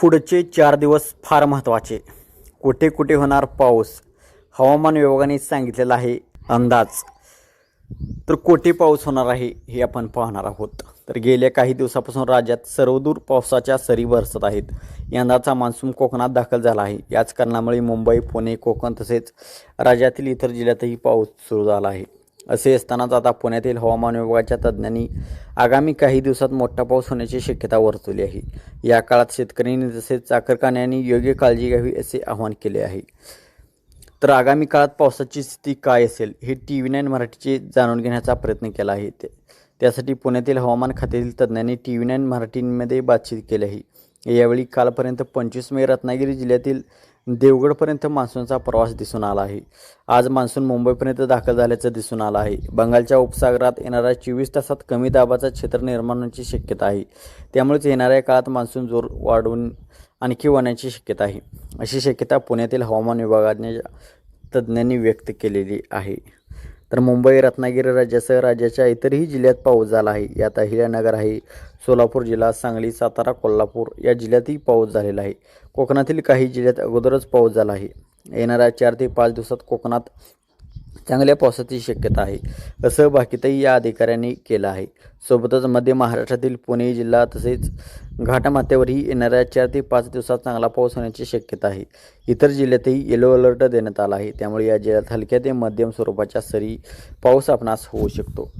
पुढचे चार दिवस फार महत्त्वाचे कुठे कुठे होणार पाऊस? हवामान विभागाने सांगितलेला आहे अंदाज. तर कोठे पाऊस होणार आहे हे आपण पाहणार आहोत. तर गेल्या काही दिवसापासून राज्यात सर्वदूर पावसाच्या सरी बरसत आहेत. यंदाचा मान्सून कोकणात दाखल झाला आहे. याच कारणामुळे मुंबई पुणे कोकण तसेच राज्यातील इतर जिल्ह्यातही पाऊस सुरू झाला आहे. असे असतानाच आता पुण्यातील हवामान विभागाच्या तज्ज्ञांनी आगामी काही दिवसात मोठा पाऊस होण्याची शक्यता वर्तवली आहे. या काळात शेतकऱ्यांनी तसेच चाकरखान्यांनी योग्य काळजी घ्यावी असे आवाहन केले आहे. तर आगामी काळात पावसाची स्थिती काय असेल हे टी व्ही नाईन मराठीचे जाणून घेण्याचा प्रयत्न केला आहे. ते त्यासाठी पुण्यातील हवामान खात्यातील तज्ज्ञांनी टी व्ही नाईन मराठीमध्ये बातचीत केली आहे. यावेळी कालपर्यंत पंचवीस मे रत्नागिरी जिल्ह्यातील देवगडपर्यंत मान्सूनचा प्रवास दिसून आला आहे. आज मान्सून मुंबईपर्यंत दाखल झाल्याचं दिसून आलं आहे. बंगालच्या उपसागरात येणाऱ्या चोवीस तासात कमी दाबाचं क्षेत्र निर्माण होण्याची शक्यता आहे. त्यामुळेच येणाऱ्या काळात मान्सून जोर वाढवून आणखी वाढण्याची शक्यता आहे. अशी शक्यता पुण्यातील हवामान विभागाने तज्ज्ञांनी व्यक्त केलेली आहे. तर मुंबई रत्नागिरी राज्यासह राज्याच्या इतरही जिल्ह्यात पाऊस झाला आहे. यात अहिल्यानगर आहे सोलापूर जिल्हा सांगली सातारा कोल्हापूर या जिल्ह्यातही पाऊस झालेला आहे. कोकणातील काही जिल्ह्यात अगोदरच पाऊस झाला आहे. येणाऱ्या चार ते पाच दिवसात कोकणात चांगल्या पावसाची शक्यता आहे. असं बाकीतही या अधिकाऱ्यांनी केलं आहे. सोबतच मध्य महाराष्ट्रातील पुणे जिल्हा तसेच घाटमाथ्यावरही येणाऱ्या चार ते पाच दिवसात चांगला पाऊस होण्याची शक्यता आहे. इतर जिल्ह्यातही येलो अलर्ट देण्यात आला आहे. त्यामुळे या जिल्ह्यात हलक्या ते मध्यम स्वरूपाच्या सरी पाऊस आपणास होऊ शकतो.